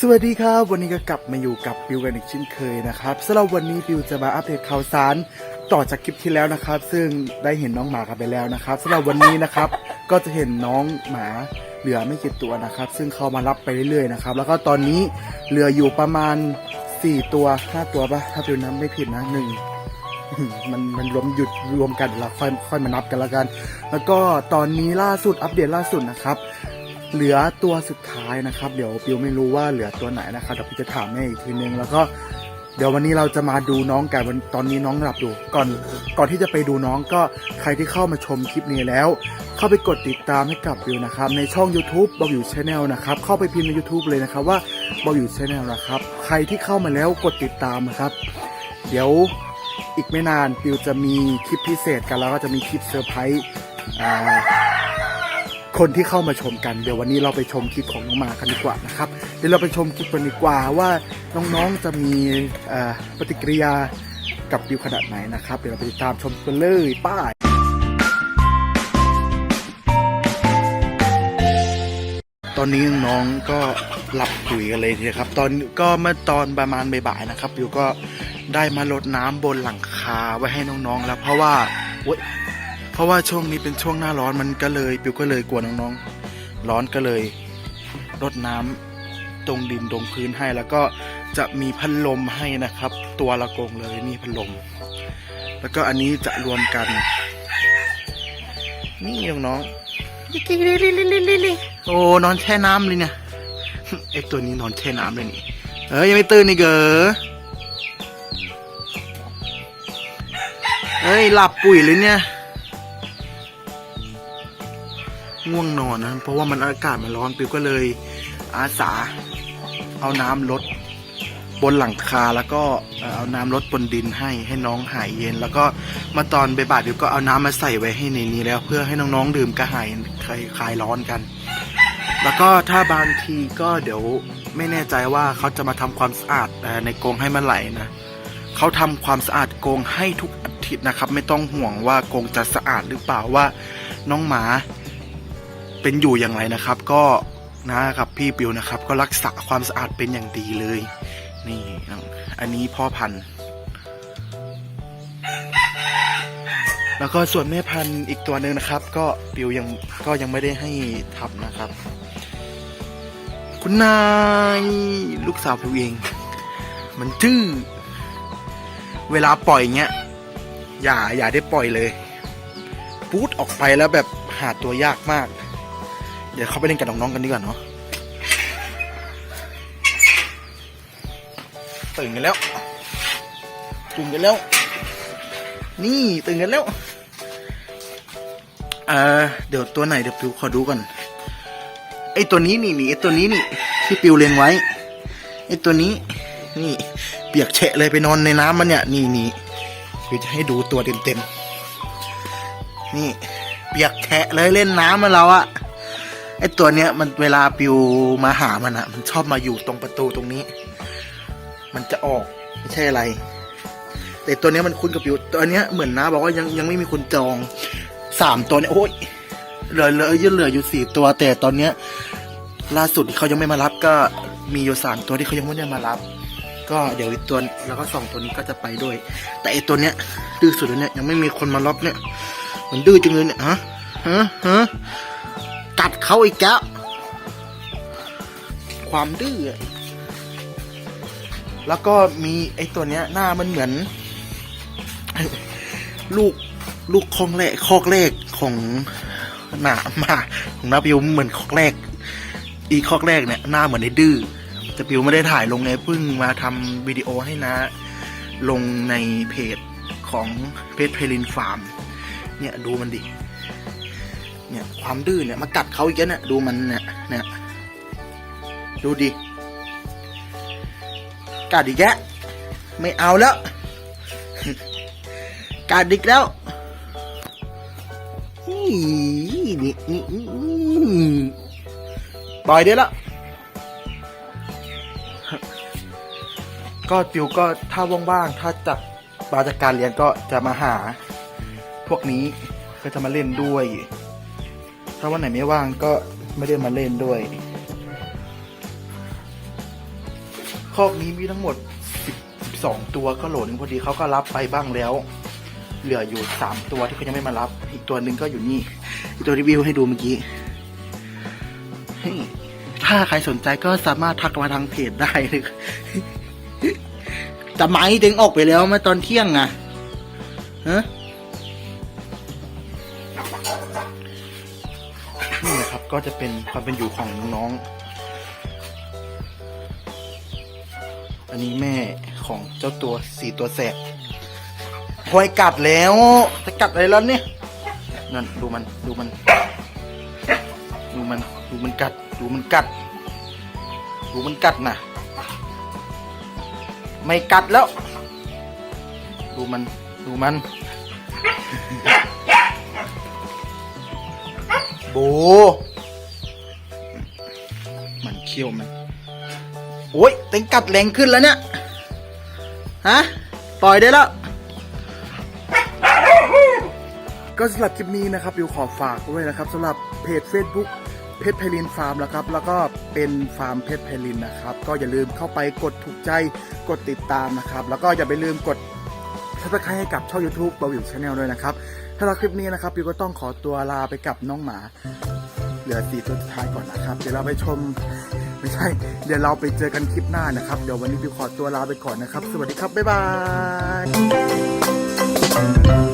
สวัสดีครับ วันนี้ก็กลับมาอยู่กับบิวกันอีกเช่นเคยนะครับสำหรับวันนี้บิวจะมาอัปเดตข่าวสารต่อจากคลิปที่แล้วนะครับ ซึ่งได้เห็นน้องหมากันไปแล้วนะครับสำหรับวันนี้นะครับก็จะเห็นน้องหมาเหลือไม่กี่ตัวนะครับ ซึ่งเขามารับไปเรื่อยๆนะครับแล้วก็ตอนนี้เหลืออยู่ประมาณ 4 ตัว 5 ตัวปะถ้าบิวนับไม่ผิดนะหนึ่งมันมันรวมหยุดรวมกันเดี๋ยวเราค่อยค่อยมานับกันแล้วกัน แล้วก็ตอนนี้ล่าสุดอัปเดตล่าสุดนะครับ เหลือตัวสุดท้ายนะครับ เดี๋ยวปิวไม่รู้ว่าเหลือตัวไหนนะครับเดี๋ยวพี่จะถามให้อีกทีนึงแล้วก็เดี๋ยววันนี้เราจะมาดูน้องกันวันตอนนี้น้องหลับอยู่ก่อนก่อนที่จะไปดูน้องก็ใครที่เข้ามาชมคลิปนี้แล้ว เข้าไปกดติดตามให้กับบิวนะครับในช่อง YouTube บอวิวชาแนลนะครับเข้าไปพิมพ์ใน YouTube เลยนะครับว่าบอวิวชาแนลนะครับใครที่เข้ามาแล้วกดติดตามนะครับ เดี๋ยวอีกไม่นานปิวจะมีคลิปพิเศษกันแล้วก็จะมีคลิปเซอร์ไพรส์ คนที่เข้ามาชมกันเดี๋ยววันนี้เราไปชมคลิปของน้องมากันดีกว่านะครับเดี๋ยวเราไปชมคลิปกันดีกว่าว่าน้องๆจะมีปฏิกิริยากับบิวขนาดไหนนะครับเดี๋ยวเราไปติดตามชมกันเลยป้ายตอนนี้น้องก็หลับปุ๋ยกันเลยทีครับ ตอนก็เมื่อตอนประมาณบ่ายๆนะครับบิวก็ได้มารดน้ำบนหลังคาไว้ให้น้องๆแล้ว เพราะว่าโอ๊ย เพราะว่าช่วงนี้เป็นช่วงหน้าร้อนมันก็เลยบิวก็เลยกลัวน้องๆ ร้อนก็เลยรดน้ำตรงดินตรงพื้นให้แล้วก็จะมีพัดลมให้นะครับ ตัวละกงเลยนี่พัดลม แล้วก็อันนี้จะรวมกัน นี่น้องๆโอ้นอนแช่น้ำเลยเนี่ยไอตัวนี้นอนแช่น้ำเลยนี่เอ้ยยังไม่ตื่นอีกเหรอเอ้ยหลับปุ๋ยเลยเนี่ย ง่วงนอนนะ เพราะว่ามันอากาศมันร้อนปิวก็เลยอาสาเอาน้ำลดบนหลังคาแล้วก็เอาน้ำลดบนดินให้ให้น้องหายเย็น แล้วก็มาตอนใบ่ายๆปิวก็เอาน้ำมาใส่ไว้ให้ในนี้แล้ว เพื่อให้น้องๆดื่มกระหายคลายคลายร้อนกัน แล้วก็ถ้าบางทีก็เดี๋ยวไม่แน่ใจว่าเขาจะมาทำความสะอาดในกรงให้มันไหลนะเขาทำความสะอาดกรงให้ทุกอาทิตย์นะครับ ไม่ต้องห่วงว่ากรงจะสะอาดหรือเปล่าว่าน้องหมา เป็นอยู่อย่างไรนะครับ ก็นะครับพี่ปิวนะครับ ก็รักษาความสะอาดเป็นอย่างดีเลย นี่ อันนี้พ่อพันธุ์ แล้วก็ส่วนแม่พันธุ์อีกตัวหนึ่งนะครับ ก็ปิวยังก็ยังไม่ได้ให้ทับนะครับ คุณนายลูกสาวปิวเอง มันดื้อเวลาปล่อยเงี้ยอย่าอย่าได้ปล่อยเลยพูดออกไปแล้วแบบหาตัวยากมาก เดี๋ยวเขาไปเล่นกับน้องๆกันดีกว่าเนาะตื่นกันแล้ว ตื่นกันแล้ว นี่ตื่นกันแล้วเออเดี๋ยวตัวไหนเดี๋ยวปิวขอดูก่อนไอตัวนี้นี่นี่ไอตัวนี้นี่ที่ปิวเลี้ยงไว้ไอตัวนี้ นี่ เปียกแฉะเลยไปนอนในน้ำมันเนี่ย นี่นี่ปิวจะให้ดูตัวเต็มเต็มๆนี่ เปียกแฉะเลยเล่นน้ำมันเราอะ ไอตัวเนี้ยมันเวลาปิวมาหามันอะมันชอบมาอยู่ตรงประตูตรงนี้ มันจะออกไม่ใช่อะไร แต่ตัวเนี้ยมันคุ้นกับปิวตัวเนี้ยเหมือนนะบอกว่ายังยังไม่มีคนจองสามตัวเนี่ยโอ้ยเหลือเหลือยังเหลืออยู่สี่ตัว แต่ตอนเนี้ย ล่าสุดที่เขายังไม่มารับก็มีอยู่สามตัวที่เขายังไม่ได้มารับ ก็เดี๋ยวอีตัวแล้วก็สองตัวนี้ก็จะไปด้วย แต่ไอตัวเนี้ยดื้อสุดเลยเนี่ยยังไม่มีคนมารับเนี่ย มันดื้อจังเลยเนี่ยฮะฮะฮะ กัดเขาอีกแล้ว ความดื้อ แล้วก็มีไอตัวเนี้ย หน้ามันเหมือน ลูกลูกคองแรกคอกแรกของหนามาของนาบิวเหมือนคอกแรก อีคอกแรกเนี่ย หน้าเหมือนไอ้ดื้อแต่ปิวไม่ได้ถ่ายลงในเพิ่งมาทำวิดีโอให้นะ ลงในเพจของเพจเพลินฟาร์ม เนี่ยดูมันดิ เนี่ยความดื้อเนี่ยมากัดเขาอีกแล้วเนี่ยดูมันเนี่ยเนี่ยดูดิกัดอีกแกะไม่เอาแล้วกัดอีกแล้วนี่นี่นี่ปล่อยได้แล้วก็ปิวก็ถ้าว่างๆถ้าจับปาจากการเรียนก็จะมาหา พวกนี้ก็จะมาเล่นด้วย ถ้าวันไหนไม่ว่างก็ไม่ได้มาเล่นด้วยคอกนี้มีทั้งหมด 12 ตัวก็โหลนึงพอดีเขาก็รับไปบ้างแล้ว เหลืออยู่ 3 ตัวที่เขายังไม่มารับ อีกตัวหนึ่งก็อยู่นี่อีกตัวรีวิวให้ดูเมื่อกี้ ถ้าใครสนใจก็สามารถทักมาทางเพจได้เลยแต่ไม้เต็งออกไปแล้วเมาตอนเที่ยงอะฮะ ก็จะเป็นความเป็นอยู่ของน้องๆอันนี้แม่ของเจ้าตัวสี่ตัวแสบพอยกัดแล้วจะกัดอะไรแล้วเนี่ยนั่นดูมันดูมัน ดูมันดูมันกัด ดูมันกัด ดูมันกัดนะไม่กัดแล้ว ดูมันดูมัน โบ คียวมันโอ้ยเต็งกัดแรงขึ้นแล้วเนี่ย ฮะ ปล่อยได้แล้ว ก็สำหรับคลิปนี้นะครับ บิวขอฝากด้วยนะครับสำหรับเพจ Facebook เพชรไพลินฟาร์มแล้วครับ แล้วก็เป็นฟาร์มเพชรไพลินนะครับ ก็อย่าลืมเข้าไปกดถูกใจกดติดตามนะครับ แล้วก็อย่าไปลืมกดซับสไครต์ให้กับช่อง YouTube บาวิวชาแนลด้วยนะครับถ้าเราคลิปนี้นะครับบิวก็ต้องขอตัวลาไปกับน้องหมา เหลือสี่ตัวสุดท้ายก่อนนะครับ เดี๋ยวเราไปชม ไม่ใช่ เดี๋ยวเราไปเจอกันคลิปหน้านะครับ เดี๋ยววันนี้บิวขอตัวลาไปก่อนนะครับ สวัสดีครับ บ๊ายบาย